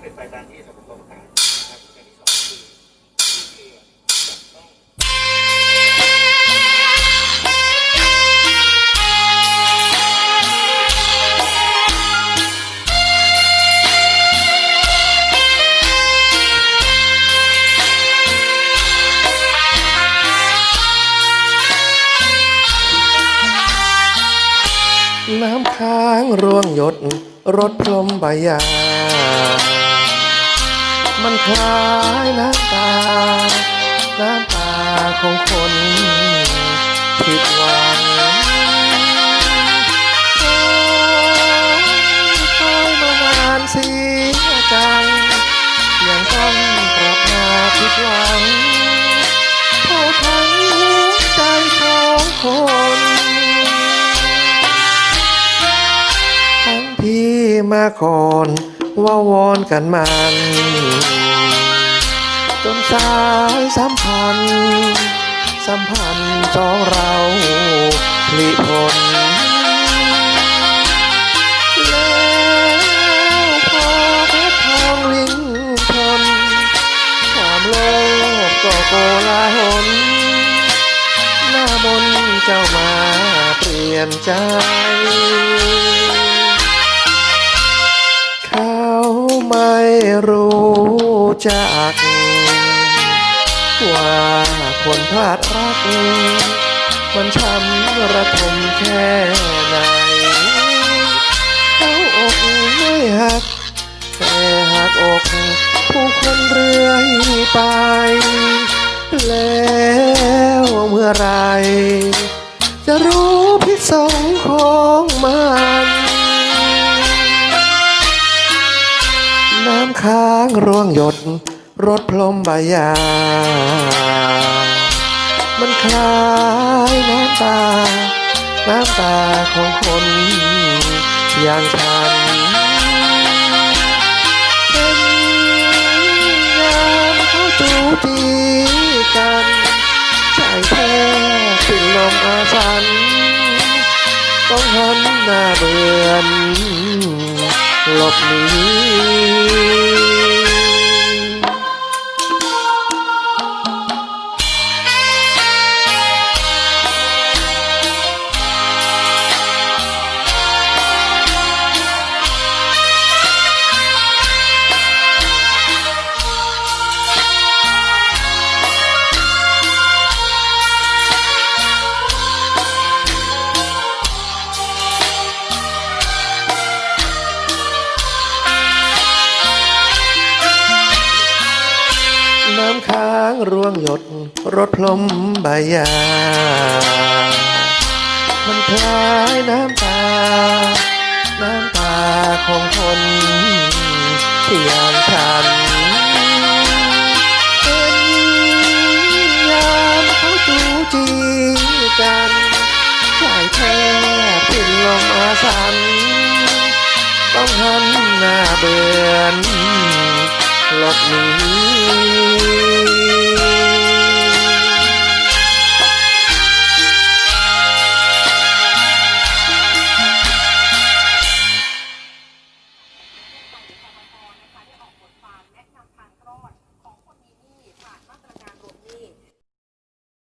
เป็นไปตามที่สมต้องการนะครับอย่างที่สองคือที่เรือจะต้องน้ำค้างร่วงหยด รถลมใบยา มันคล้ายน้ำตา น้ำตาของคนผิดหวังโอ้ยคอยมานานเสียจังยังต้องกลับมาผิดหวังโทษทั้งหัวใจของคนทั้งที่มาก่อน ว่าวอนกันมันจนสายสัมพันธ์สัมพันธ์สองเราพลิพลแล้วพอเพชรทองวิ่งทนความโลภก็โกลาหลหน้ามนเจ้ามาเปลี่ยนใจ จักว่าคนพลาดรัก มันช้ำระทมแค่ไหนเขาอกไม่หัก แต่หักอกผู้คนเรื่อยไป แล้วเมื่อไหรจะรู้พิษสงของมั ค้างร่วงหยด รถพลมใบหยา มันคล้ายน้ำตา น้ำตาของคนอย่างฉันเป็นยามเขาจูจีกันใจแท้สิ้นลมอาสัน ต้องหันหน้าเบือน หลบหนี น้ำค้างร่วงหยด รถพลมใบยา มันคล้ายน้ำตา น้ำตาของคนที่ย่างฉันเป็นยามเขาจูจีกันใจแทบสิ้นลมอาสัน ต้องหันหน้าเบือนหลบหนี